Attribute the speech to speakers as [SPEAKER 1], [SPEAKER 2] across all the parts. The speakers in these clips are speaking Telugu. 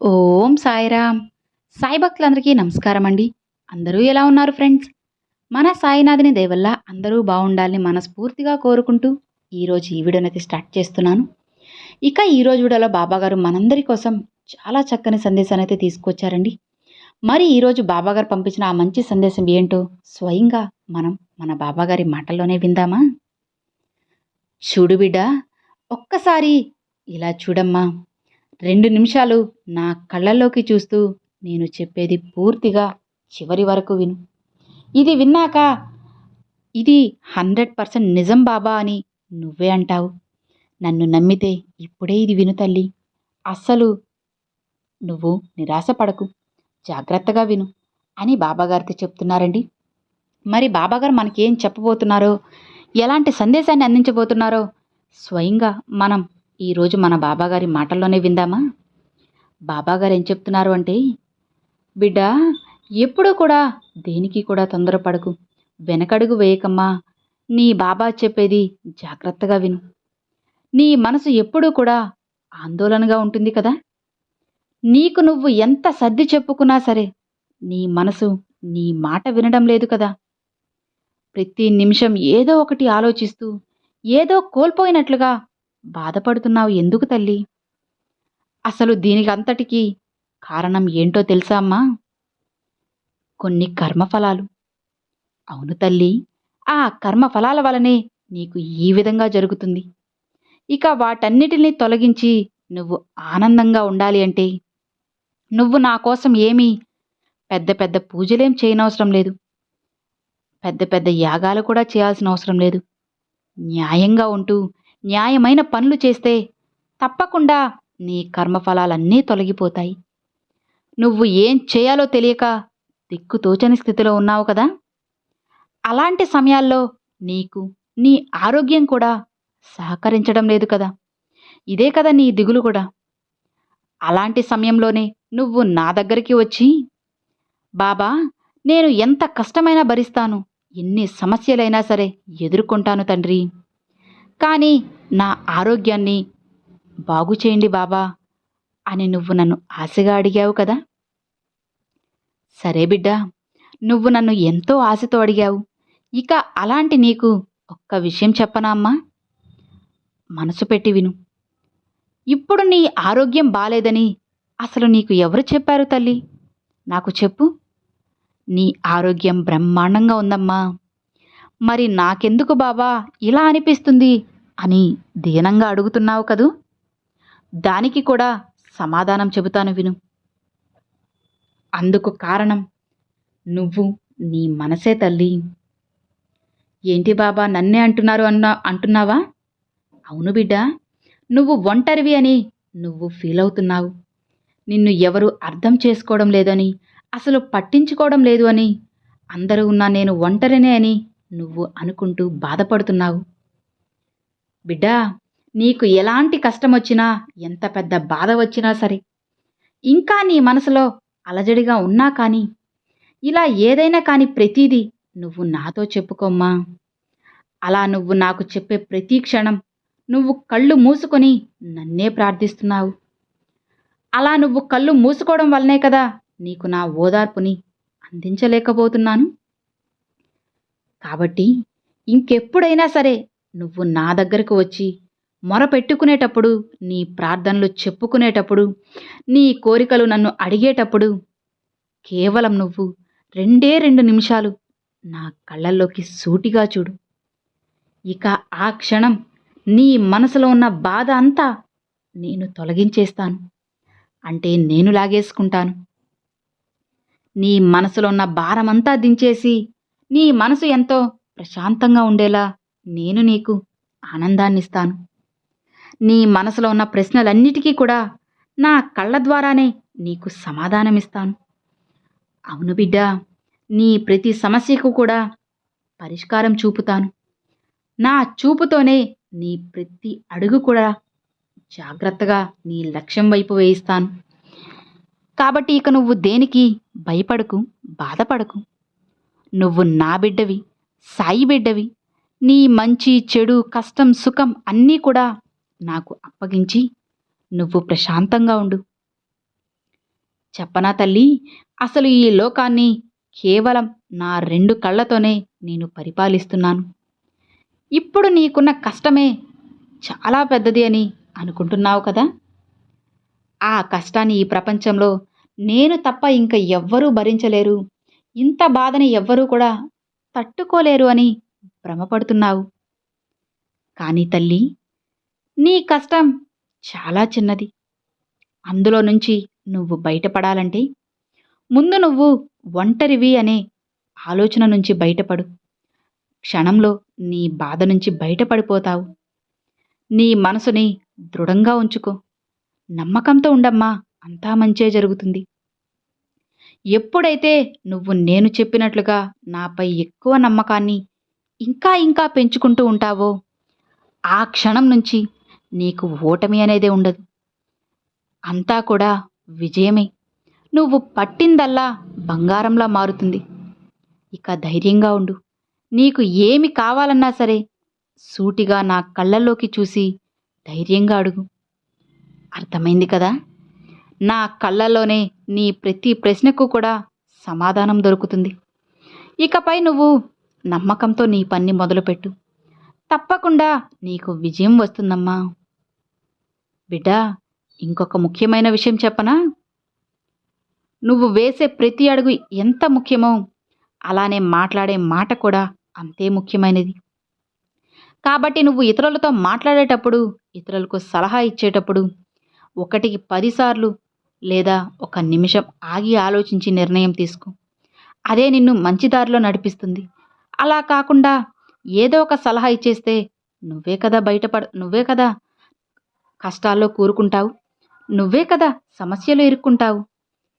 [SPEAKER 1] ఓం సాయిరామ్. సాయి భక్తులందరికీ నమస్కారం అండి అందరూ ఎలా ఉన్నారు ఫ్రెండ్స్? మన సాయినాథిని దేవల్ల అందరూ బాగుండాలని మనస్ఫూర్తిగా కోరుకుంటూ ఈరోజు ఈ వీడియోనైతే స్టార్ట్ చేస్తున్నాను. ఇక ఈరోజు వీడియోలో బాబాగారు మనందరి కోసం చాలా చక్కని సందేశాన్ని అయితే తీసుకొచ్చారండి. మరి ఈరోజు బాబాగారు పంపించిన ఆ మంచి సందేశం ఏంటో స్వయంగా మనం మన బాబాగారి మాటల్లోనే విందామా? చూడు బిడ్డ ఒక్కసారి ఇలా చూడమ్మా. రెండు నిమిషాలు నా కళ్ళల్లోకి చూస్తూ నేను చెప్పేది పూర్తిగా చివరి వరకు విను. ఇది విన్నాక ఇది హండ్రెడ్ పర్సెంట్ నిజం బాబా అని నువ్వే అంటావు. నన్ను నమ్మితే ఇప్పుడే ఇది విను తల్లి. అస్సలు నువ్వు నిరాశపడకు. జాగ్రత్తగా విను అని బాబాగారితో చెప్తున్నారండి. మరి బాబాగారు మనకేం చెప్పబోతున్నారో ఎలాంటి సందేశాన్ని అందించబోతున్నారో స్వయంగా మనం ఈరోజు మన బాబాగారి మాటల్లోనే విందామా? బాబాగారు ఏం చెప్తున్నారు అంటే బిడ్డ ఎప్పుడూ కూడా దేనికి కూడా తొందరపడకు. వెనకడుగు వేయకమ్మా. నీ బాబా చెప్పేది జాగ్రత్తగా విను. నీ మనసు ఎప్పుడూ కూడా ఆందోళనగా ఉంటుంది కదా? నీకు నువ్వు ఎంత సర్ది చెప్పుకున్నా సరే నీ మనసు నీ మాట వినడం లేదు కదా? ప్రతి నిమిషం ఏదో ఒకటి ఆలోచిస్తూ ఏదో కోల్పోయినట్లుగా బాధపడుతున్నావు ఎందుకు తల్లి? అసలు దీనికి అంతటికీ కారణం ఏంటో తెలుసా అమ్మా? కొన్ని కర్మఫలాలు. అవును తల్లి ఆ కర్మఫలాల వలనే నీకు ఈ విధంగా జరుగుతుంది. ఇక వాటన్నిటిని తొలగించి నువ్వు ఆనందంగా ఉండాలి అంటే నువ్వు నా కోసం ఏమీ పెద్ద పెద్ద పూజలేం చేయనవసరం లేదు. పెద్ద పెద్ద యాగాలు కూడా చేయాల్సిన అవసరం లేదు. న్యాయంగా ఉంటూ న్యాయమైన పనులు చేస్తే తప్పకుండా నీ కర్మఫలాలన్నీ తొలగిపోతాయి. నువ్వు ఏం చేయాలో తెలియక దిక్కుతోచని స్థితిలో ఉన్నావు కదా? అలాంటి సమయాల్లో నీకు నీ ఆరోగ్యం కూడా సహకరించడం లేదు కదా? ఇదే కదా నీ దిగులు కూడా. అలాంటి సమయంలోనే నువ్వు నా దగ్గరికి వచ్చి బాబా నేను ఎంత కష్టమైనా భరిస్తాను. ఎన్ని సమస్యలైనా సరే ఎదుర్కొంటాను తండ్రి. కానీ నా ఆరోగ్యాన్ని బాగు చేయండి బాబా అని నువ్వు నన్ను ఆశగా అడిగావు కదా. సరే బిడ్డ నువ్వు నన్ను ఎంతో ఆశతో అడిగావు. ఇక అలాంటి నీకు ఒక్క విషయం చెప్పనా అమ్మా? మనసు పెట్టి విను. ఇప్పుడు నీ ఆరోగ్యం బాలేదని అసలు నీకు ఎవరు చెప్పారు తల్లి? నాకు చెప్పు. నీ ఆరోగ్యం బ్రహ్మాండంగా ఉందమ్మా. మరి నాకెందుకు బాబా ఇలా అనిపిస్తుంది? అని దీనంగా అడుగుతున్నావు కదూ? దానికి కూడా సమాధానం చెబుతాను విను. అందుకు కారణం నువ్వు నీ మనసే తల్లి. ఏంటి బాబా నన్నే అంటున్నారు అన్నా అంటున్నావా? అవును బిడ్డ నువ్వు ఒంటరివి అని నువ్వు ఫీల్ అవుతున్నావు. నిన్ను ఎవరు అర్థం చేసుకోవడం లేదని అసలు పట్టించుకోవడం లేదు అని అందరూ ఉన్నా నేను ఒంటరినే అని నువ్వు అనుకుంటూ బాధపడుతున్నావు? బిడ్డా నీకు ఎలాంటి కష్టం వచ్చినా ఎంత పెద్ద బాధ వచ్చినా సరే ఇంకా నీ మనసులో అలజడిగా ఉన్నా కానీ ఇలా ఏదైనా కానీ ప్రతీదీ నువ్వు నాతో చెప్పుకోమ్మా. అలా నువ్వు నాకు చెప్పే ప్రతి క్షణం నువ్వు కళ్ళు మూసుకొని నన్నే ప్రార్థిస్తున్నావు. అలా నువ్వు కళ్ళు మూసుకోవడం వల్లనే కదా నీకు నా ఓదార్పుని అందించలేకపోతున్నాను? కాబట్టి ఇంకెప్పుడైనా సరే నువ్వు నా దగ్గరకు వచ్చి మొరపెట్టుకునేటప్పుడు నీ ప్రార్థనలు చెప్పుకునేటప్పుడు నీ కోరికలు నన్ను అడిగేటప్పుడు కేవలం నువ్వు రెండే రెండు నిమిషాలు నా కళ్ళల్లోకి సూటిగా చూడు. ఇక ఆ క్షణం నీ మనసులో ఉన్న బాధ అంతా నేను తొలగించేస్తాను. అంటే నేను లాగేసుకుంటాను. నీ మనసులో ఉన్న భారమంతా దించేసి నీ మనసు ఎంతో ప్రశాంతంగా ఉండేలా నేను నీకు ఆనందాన్నిస్తాను. నీ మనసులో ఉన్న ప్రశ్నలన్నిటికీ కూడా నా కళ్ళ ద్వారానే నీకు సమాధానమిస్తాను. అవును బిడ్డ నీ ప్రతి సమస్యకు కూడా పరిష్కారం చూపుతాను. నా చూపుతోనే నీ ప్రతి అడుగు కూడా జాగ్రత్తగా నీ లక్ష్యం వైపు వేయిస్తాను. కాబట్టి ఇక నువ్వు దేనికి భయపడకు బాధపడకు. నువ్వు నా బిడ్డవి సాయి బిడ్డవి. నీ మంచి చెడు కష్టం సుఖం అన్నీ కూడా నాకు అప్పగించి నువ్వు ప్రశాంతంగా ఉండు. చెప్పనా తల్లి అసలు ఈ లోకాన్ని కేవలం నా రెండు కళ్ళతోనే నేను పరిపాలిస్తున్నాను. ఇప్పుడు నీకున్న కష్టమే చాలా పెద్దది అని అనుకుంటున్నావు కదా? ఆ కష్టాన్ని ఈ ప్రపంచంలో నేను తప్ప ఇంకా ఎవ్వరూ భరించలేరు. ఇంత బాధని ఎవ్వరూ కూడా తట్టుకోలేరు అని భ్రమపడుతున్నావు. కానీ తల్లి నీ కష్టం చాలా చిన్నది. అందులో నుంచి నువ్వు బయటపడాలంటే ముందు నువ్వు ఒంటరివి అనే ఆలోచన నుంచి బయటపడు. క్షణంలో నీ బాధ నుంచి బయటపడిపోతావు. నీ మనసుని దృఢంగా ఉంచుకో. నమ్మకంతో ఉండమ్మా అంతా మంచే జరుగుతుంది. ఎప్పుడైతే నువ్వు నేను చెప్పినట్లుగా నాపై ఎక్కువ నమ్మకాన్ని ఇంకా ఇంకా పెంచుకుంటూ ఉంటావో ఆ క్షణం నుంచి నీకు ఓటమి అనేదే ఉండదు. అంతా కూడా విజయమే. నువ్వు పట్టిందల్లా బంగారంలా మారుతుంది. ఇక ధైర్యంగా ఉండు. నీకు ఏమి కావాలన్నా సరే సూటిగా నా కళ్ళల్లోకి చూసి ధైర్యంగా అడుగు. అర్థమైంది కదా? నా కళ్ళల్లోనే నీ ప్రతి ప్రశ్నకు కూడా సమాధానం దొరుకుతుంది. ఇకపై నువ్వు నమ్మకంతో నీ పని మొదలుపెట్టు. తప్పకుండా నీకు విజయం వస్తుందమ్మా. బిడ్డా ఇంకొక ముఖ్యమైన విషయం చెప్పనా? నువ్వు వేసే ప్రతి అడుగు ఎంత ముఖ్యమో అలానే మాట్లాడే మాట కూడా అంతే ముఖ్యమైనది. కాబట్టి నువ్వు ఇతరులతో మాట్లాడేటప్పుడు ఇతరులకు సలహా ఇచ్చేటప్పుడు ఒకటికి పదిసార్లు లేదా ఒక నిమిషం ఆగి ఆలోచించి నిర్ణయం తీసుకో. అదే నిన్ను మంచి దారిలో నడిపిస్తుంది. అలా కాకుండా ఏదో ఒక సలహా ఇచ్చేస్తే నువ్వే కదా బయటపడ నువ్వే కదా కష్టాల్లో కూరుకుంటావు. నువ్వే కదా సమస్యలు ఇరుక్కుంటావు.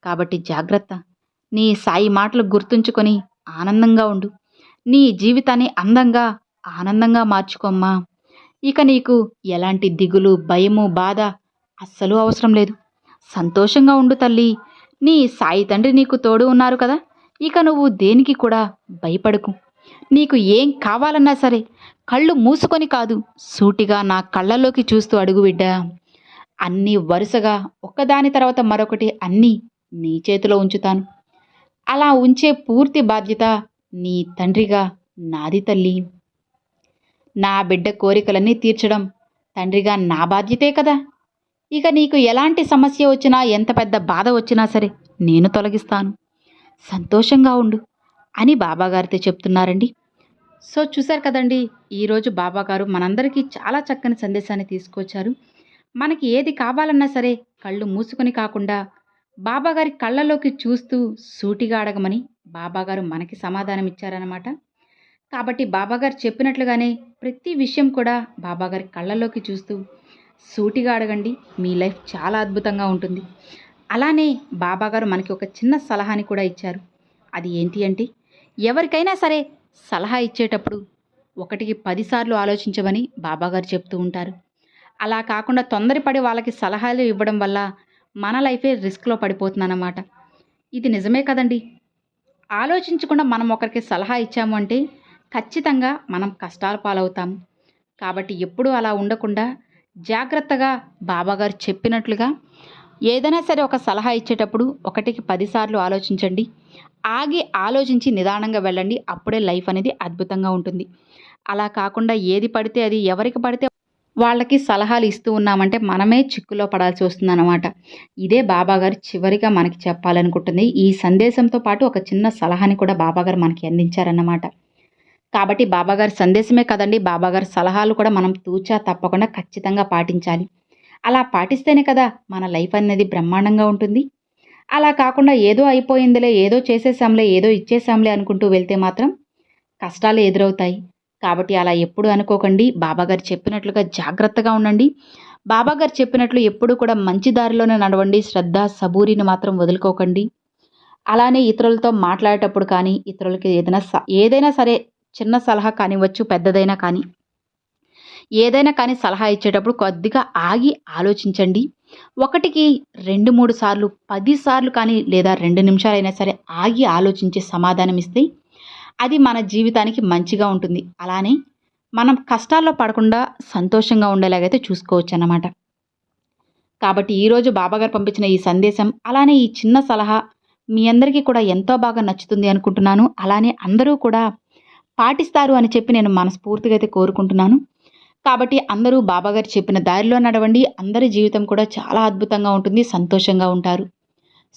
[SPEAKER 1] కాబట్టి జాగ్రత్త. నీ సాయి మాటలు గుర్తుంచుకొని ఆనందంగా ఉండు. నీ జీవితాన్ని అందంగా ఆనందంగా మార్చుకోమ్మా. ఇక నీకు ఎలాంటి దిగులు భయము బాధ అస్సలు అవసరం లేదు. సంతోషంగా ఉండు తల్లి. నీ సాయి తండ్రి నీకు తోడు ఉన్నారు కదా. ఇక నువ్వు దేనికి కూడా భయపడకు. నీకు ఏం కావాలన్నా సరే కళ్ళు మూసుకొని కాదు సూటిగా నా కళ్ళలోకి చూస్తూ అడుగు బిడ్డా. అన్నీ వరుసగా ఒకదాని తర్వాత మరొకటి అన్నీ నీ చేతిలో ఉంచుతాను. అలా ఉంచే పూర్తి బాధ్యత నీ తండ్రిగా నాది తల్లి. నా బిడ్డ కోరికలన్నీ తీర్చడం తండ్రిగా నా బాధ్యతే కదా. ఇక నీకు ఎలాంటి సమస్య వచ్చినా ఎంత పెద్ద బాధ వచ్చినా సరే నేను తొలగిస్తాను. సంతోషంగా ఉండు అని బాబాగారితో చెప్తున్నారండి. సో చూశారు కదండి ఈరోజు బాబాగారు మనందరికీ చాలా చక్కని సందేశాన్ని తీసుకొచ్చారు. మనకి ఏది కావాలన్నా సరే కళ్ళు మూసుకొని కాకుండా బాబాగారి కళ్ళలోకి చూస్తూ సూటిగా అడగమని బాబాగారు మనకి సమాధానం ఇచ్చారనమాట కాబట్టి బాబాగారు చెప్పినట్లుగానే ప్రతి విషయం కూడా బాబాగారి కళ్ళలోకి చూస్తూ సూటిగా అడగండి. మీ లైఫ్ చాలా అద్భుతంగా ఉంటుంది. అలానే బాబాగారు మనకి ఒక చిన్న సలహాని కూడా ఇచ్చారు. అది ఏంటి అంటే ఎవరికైనా సరే సలహా ఇచ్చేటప్పుడు ఒకటికి పదిసార్లు ఆలోచించమని బాబాగారు చెప్తూ ఉంటారు. అలా కాకుండా తొందరపడి వాళ్ళకి సలహాలు ఇవ్వడం వల్ల మన లైఫే రిస్క్లో పడిపోతుందన్నమాట. ఇది నిజమే కదండి? ఆలోచించకుండా మనం ఒకరికి సలహా ఇచ్చాము అంటే ఖచ్చితంగా మనం కష్టాల పాలవుతాము కాబట్టి ఎప్పుడూ అలా ఉండకుండా జాగ్రత్తగా బాబాగారు చెప్పినట్లుగా ఏదైనా సరే ఒక సలహా ఇచ్చేటప్పుడు ఒకటికి పదిసార్లు ఆలోచించండి. ఆగి ఆలోచించి నిదానంగా వెళ్ళండి. అప్పుడే లైఫ్ అనేది అద్భుతంగా ఉంటుంది. అలా కాకుండా ఏది పడితే అది ఎవరికి పడితే వాళ్ళకి సలహాలు ఇస్తూ ఉన్నామంటే మనమే చిక్కులో పడాల్సి వస్తుందన్నమాట. ఇదే బాబాగారు చివరిగా మనకి చెప్పాలనుకుంటుంది. ఈ సందేశంతో పాటు ఒక చిన్న సలహాని కూడా బాబాగారు మనకి అందించారన్నమాట. కాబట్టి బాబాగారి సందేశమే కదండి. బాబాగారి సలహాలు కూడా మనం తూచా తప్పకుండా ఖచ్చితంగా పాటించాలి. అలా పాటిస్తేనే కదా మన లైఫ్ అనేది బ్రహ్మాండంగా ఉంటుంది. అలా కాకుండా ఏదో అయిపోయిందిలే ఏదో చేసేసాంలే ఏదో ఇచ్చేసాంలే అనుకుంటూ వెళ్తే మాత్రం కష్టాలు ఎదురవుతాయి. కాబట్టి అలా ఎప్పుడు అనుకోకండి. బాబాగారు చెప్పినట్లుగా జాగ్రత్తగా ఉండండి. బాబాగారు చెప్పినట్లు ఎప్పుడు కూడా మంచి దారిలోనే నడవండి. శ్రద్ధ సబూరిని మాత్రం వదులుకోకండి. అలానే ఇతరులతో మాట్లాడేటప్పుడు కానీ ఇతరులకి ఏదైనా స ఏదైనా సరే చిన్న సలహా కానివ్వచ్చు పెద్దదైనా కానీ. ఏదైనా కానీ సలహా ఇచ్చేటప్పుడు కొద్దిగా ఆగి ఆలోచించండి. ఒకటికి రెండు మూడు సార్లు పది సార్లు కానీ లేదా రెండు నిమిషాలైనా సరే ఆగి ఆలోచించి సమాధానం ఇస్తే అది మన జీవితానికి మంచిగా ఉంటుంది. అలానే మనం కష్టాల్లో పడకుండా సంతోషంగా ఉండేలాగైతే చూసుకోవచ్చు అన్నమాట కాబట్టి ఈరోజు బాబాగారు పంపించిన ఈ సందేశం అలానే ఈ చిన్న సలహా మీ అందరికీ కూడా ఎంతో బాగా నచ్చుతుంది అనుకుంటున్నాను. అలానే అందరూ కూడా పాటిస్తారు అని చెప్పి నేను మనస్ఫూర్తిగా అయితే కోరుకుంటున్నాను. కాబట్టి అందరూ బాబాగారు చెప్పిన దారిలో నడవండి. అందరి జీవితం కూడా చాలా అద్భుతంగా ఉంటుంది. సంతోషంగా ఉంటారు.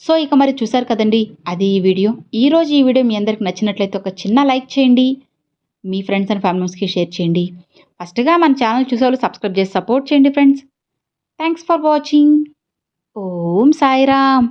[SPEAKER 1] సో ఇక మరి చూసారు కదండి అది ఈ వీడియో. ఈరోజు ఈ వీడియో మీ అందరికి నచ్చినట్లయితే ఒక చిన్న లైక్ చేయండి. మీ ఫ్రెండ్స్ అండ్ ఫ్యామిలీస్కి షేర్ చేయండి. ఫస్ట్గా మన ఛానల్ చూసేవాళ్ళు సబ్స్క్రైబ్ చేసి సపోర్ట్ చేయండి friends. Thanks for watching. Om Sairam.